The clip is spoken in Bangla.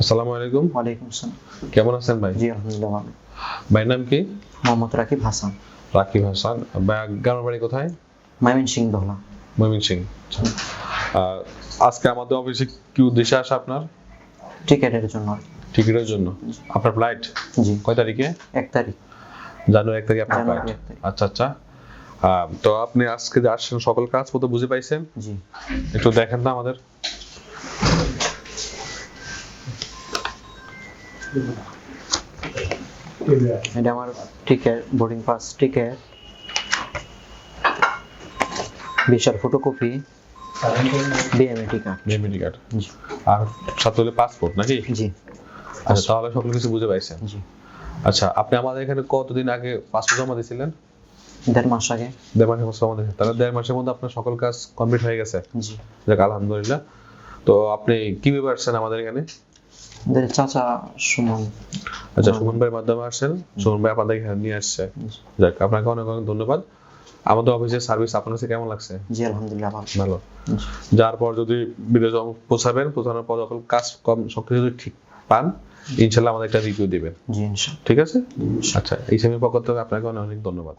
আসসালামু আলাইকুম। ওয়ালাইকুম আসসালাম। কেমন আছেন ভাই? জি আলহামদুলিল্লাহ ভালো। ভাইয়ের নাম কি? মোহাম্মদ রাকিব হাসান। রাকিব হাসান। গ্রামের বাড়ি কোথায়? মাইমিন সিং দোলা ময়মন সিং আজকে আমাদের অফিসে কি উদ্দেশ্যে আসা আপনার? টিকেটের জন্য। টিকিটের জন্য। আপনার ফ্লাইট জি। কয় তারিখে? এক তারিখ। জানুয়ারি এক তারিখে আপনার ফ্লাইট আচ্ছা আচ্ছা। তো আপনি আজকে যে আসছেন সকল কাজ মতো বুঝে পাইছেন? জি। একটু দেখেন না আমাদের। এটা আমার টিকেট বোর্ডিং পাস টিকেট বিশাল ফটোকপি বিএমএ টিকা মেমরি কার্ড আর সাথে হলে পাসপোর্ট নাকি? জি। আচ্ছা তাহলে সকল কিছু বুঝে পাইছেন। জি। আচ্ছা আপনি আমাদের এখানে কতদিন আগে পাসপোর্ট জমা দিয়েছিলেন দেড় মাস আগে। দেড় মাসের মধ্যে জমা দিয়েছেন। তাহলে দেড় মাসের মধ্যে আপনার সকল কাজ কমপ্লিট হয়ে গেছে। জি। যাক আলহামদুলিল্লাহ। তো আপনি কীভাবে আসছেন আমাদের এখানে? চাচা সুমন। আচ্ছা সুমন ভাইয়ের মাধ্যমে সুমন ভাই আপনাদের এখানে নিয়ে আসছে। যাক আপনাকে অনেক অনেক ধন্যবাদ। আমাদের অফিসের সার্ভিস আপনার কাছে কেমন লাগছে? জি আলহামদুলিল্লাহ ভালো। ভালো। যার পর যদি বিদেশ পৌঁছাবেন পৌঁছানোর পর যখন কাজ কম সবকিছু যদি ঠিক পান ইনশাল্লাহ আমাদের একটা রিভিউ দিবেন। জি ইনশাল্লাহ। ঠিক আছে? আচ্ছা এই সেমির পক্ষ থেকে আপনাকে অনেক অনেক ধন্যবাদ।